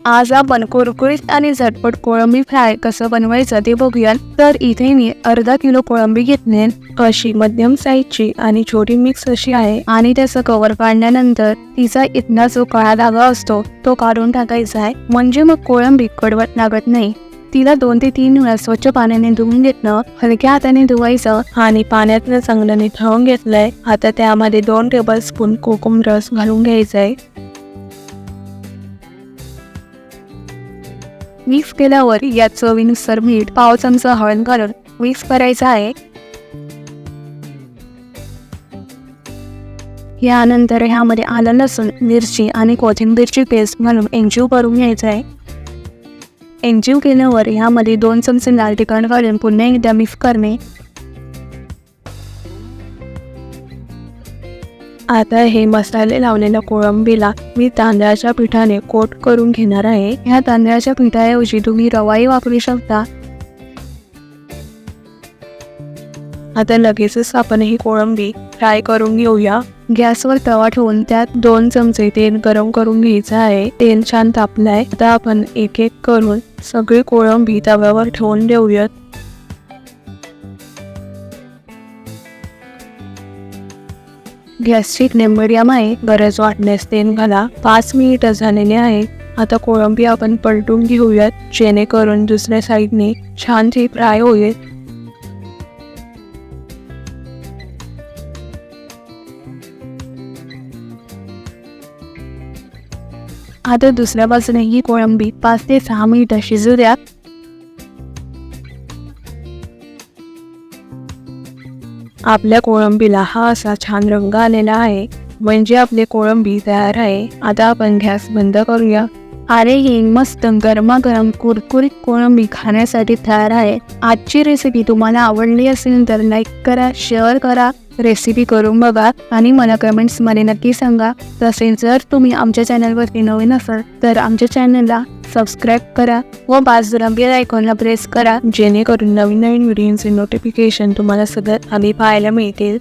आज आपण कुरकुरीत आणि झटपट कोळंबी फ्राय कसं बनवायचं ते बघूया तर इथे मी अर्धा किलो कोळंबी घेतली अशी मध्यम साईजची आणि छोटी मिक्स अशी आहे. आणि त्याचं कवर काढल्यानंतर तिचा इथला जो काळा धागा असतो तो काढून टाकायचा आहे. म्हणजे मग कोळंबी कडवट लागत नाही. तिला दोन ते तीन वेळा स्वच्छ पाण्याने धुवून घेतलं हलक्या हाताने धुवायचं आणि पाण्यातनं चांगलं निथळून घेतलंय. आता त्यामध्ये दोन टेबल स्पून कोकम रस घालून घ्यायचा आहे मिक्स केल्यावर या चवीनुसार मीठ पाव चमचा हळद घालून मिक्स करायचं आहे. यानंतर ह्यामध्ये आलं लसूण मिरची आणि कोथिंबीरची पेस्ट घालून एंजीव करून घ्यायचं आहे. एंजीव केल्यावर ह्यामध्ये दोन चमचे लाल तिखट घालून पुन्हा एकदा मिक्स करणे. आता हे मसाले लावलेल्या कोळंबीला मी तांदळाच्या पिठाने कोट करून घेणार आहे. ह्या तांदळाच्या पिठाऐवजी तुम्ही रवाही वापरू शकता. आता लगेचच आपण ही कोळंबी फ्राय करून घेऊया. गॅसवर तवा ठेवून त्यात दोन चमचे तेल गरम करून घ्यायचं आहे. तेल छान तापलंय. आता आपण एक एक करून सगळी कोळंबी तव्यावर ठेवून देऊयात. गॅसची फ्लेम आहे गरज वाटण्यास तेन घाला. पाच मिनिट झालेले आहे. आता कोळंबी आपण पलटून घेऊयात जेणेकरून दुसऱ्या साईडने छान ती फ्राय होईल. आता दुसऱ्या बाजूने ही कोळंबी पाच ते सहा मिनिटं शिजू द्या. आपल्या कोळंबीला हा असा छान रंग आलेला आहे. म्हणजे आपली कोळंबी तयार आहे. आता आपण गॅस बंद करूया. अरे ही मस्त गरमागरम कुरकुरीत कोळंबी खाण्यासाठी तयार आहे. आजची रेसिपी तुम्हाला आवडली असेल तर लाईक करा शेअर करा. रेसिपी करून बघा आणि मला कमेंट्समध्ये नक्की सांगा. तसेच जर तुम्ही आमच्या चॅनलवरती नवीन असाल तर आमच्या चॅनलला सबस्क्राईब करा व बाजूला बेल आयकॉनला प्रेस करा जेणेकरून नवीन नवीन व्हिडिओचे नोटिफिकेशन तुम्हाला सगळ्यात आधी पाहायला मिळतील.